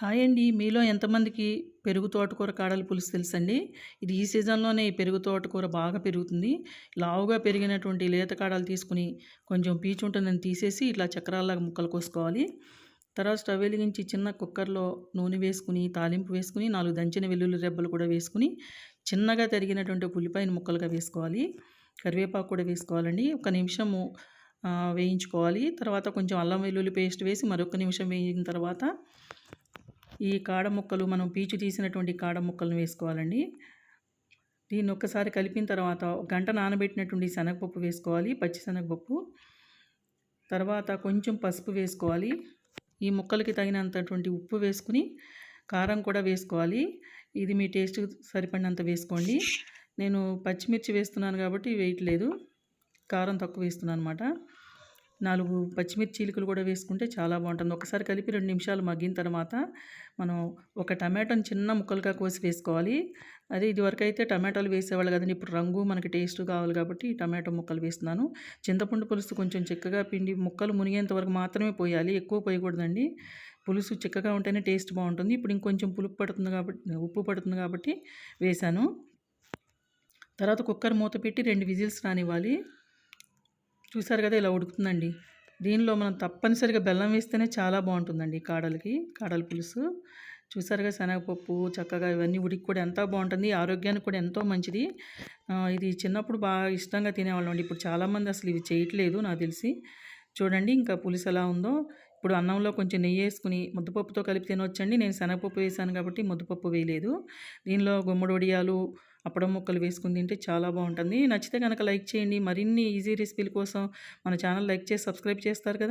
Hi అండి. మీలో ఎంతమందికి పెరుగు తోటకూర కాడలు పులుసు తెలుసండి? ఇది ఈ సీజన్లోనే ఈ పెరుగు తోటకూర బాగా పెరుగుతుంది. లావుగా పెరిగినటువంటి లేత కాడలు తీసుకుని కొంచెం పీచు ఉంటుందని తీసేసి ఇట్లా చక్రాల్లాగా ముక్కలు కోసుకోవాలి. తర్వాత స్టవ్ వెలిగించి చిన్న కుక్కర్లో నూనె వేసుకుని తాలింపు వేసుకుని నాలుగు దంచిన వెల్లుల్లి రెబ్బలు కూడా వేసుకుని చిన్నగా తరిగినటువంటి ఉల్లిపాయను ముక్కలుగా వేసుకోవాలి. కరివేపాకు కూడా వేసుకోవాలండి. ఒక నిమిషము వేయించుకోవాలి. తర్వాత కొంచెం అల్లం వెల్లుల్లి పేస్ట్ వేసి మరొక నిమిషం వేయిన తర్వాత ఈ కాడ ముక్కలు మనం పీచు తీసినటువంటి కాడ ముక్కలను వేసుకోవాలండి. దీన్ని ఒక్కసారి కలిపిన తర్వాత గంట నానబెట్టినటువంటి శనగపప్పు వేసుకోవాలి పచ్చి శనగపప్పు. తర్వాత కొంచెం పసుపు వేసుకోవాలి. ఈ ముక్కలకి తగినంతటువంటి ఉప్పు వేసుకుని కారం కూడా వేసుకోవాలి. ఇది మీ టేస్ట్ సరిపడినంత వేసుకోండి. నేను పచ్చిమిర్చి వేస్తున్నాను కాబట్టి వేయట్లేదు కారం తక్కువ వేస్తున్నాను అనమాట నాలుగు పచ్చిమిర్చి చీలికలు కూడా వేసుకుంటే చాలా బాగుంటుంది. ఒకసారి కలిపి రెండు నిమిషాలు మగ్గిన తర్వాత మనం ఒక టమాటోని చిన్న ముక్కలుగా కోసి వేసుకోవాలి. అదే ఇదివరకు అయితే టమాటాలు వేసేవాళ్ళు కదండి. ఇప్పుడు రంగు మనకి టేస్ట్ కావాలి కాబట్టి టమాటో ముక్కలు వేస్తున్నాను. చింతపండు పులుసు కొంచెం చిక్కగా పిండి ముక్కలు మునిగేంత వరకు మాత్రమే పోయాలి. ఎక్కువ పోయకూడదండి. పులుసు చిక్కగా ఉంటేనే టేస్ట్ బాగుంటుంది. ఇప్పుడు ఇంకొంచెం పులుపు పడుతుంది కాబట్టి ఉప్పు పడుతుంది కాబట్టి వేశాను. తర్వాత కుక్కర్ మూత పెట్టి రెండు విజిల్స్ రానివ్వాలి. చూసారు కదా ఇలా ఉడుకుతుందండి. దీనిలో మనం తప్పనిసరిగా బెల్లం వేస్తేనే చాలా బాగుంటుందండి కాడలకి కాడల పులుసు. చూసారుగా శనగపప్పు చక్కగా ఇవన్నీ ఉడికి కూడా ఎంత బాగుంటుంది. ఆరోగ్యానికి కూడా ఎంతో మంచిది. ఇది చిన్నప్పుడు బాగా ఇష్టంగా తినేవాళ్ళం అండి. ఇప్పుడు చాలామంది అసలు ఇవి చేయట్లేదు నాకు తెలిసి. చూడండి ఇంకా పులుసు ఎలా ఉందో. ఇప్పుడు అన్నంలో కొంచెం నెయ్యి వేసుకుని ముద్దపప్పుతో కలిపి తినొచ్చండి. నేను శనగపప్పు వేసాను కాబట్టి ముద్దపప్పు వేయలేదు. దీనిలో గుమ్మడి వడియాలు అప్పడం ముక్కలు వేసుకుని తింటే చాలా బాగుంటుంది. నచ్చితే కనుక లైక్ చేయండి. మరిన్ని ఈజీ రెసిపీల కోసం మన ఛానల్ లైక్ చేసి సబ్స్క్రైబ్ చేస్తారు కదా.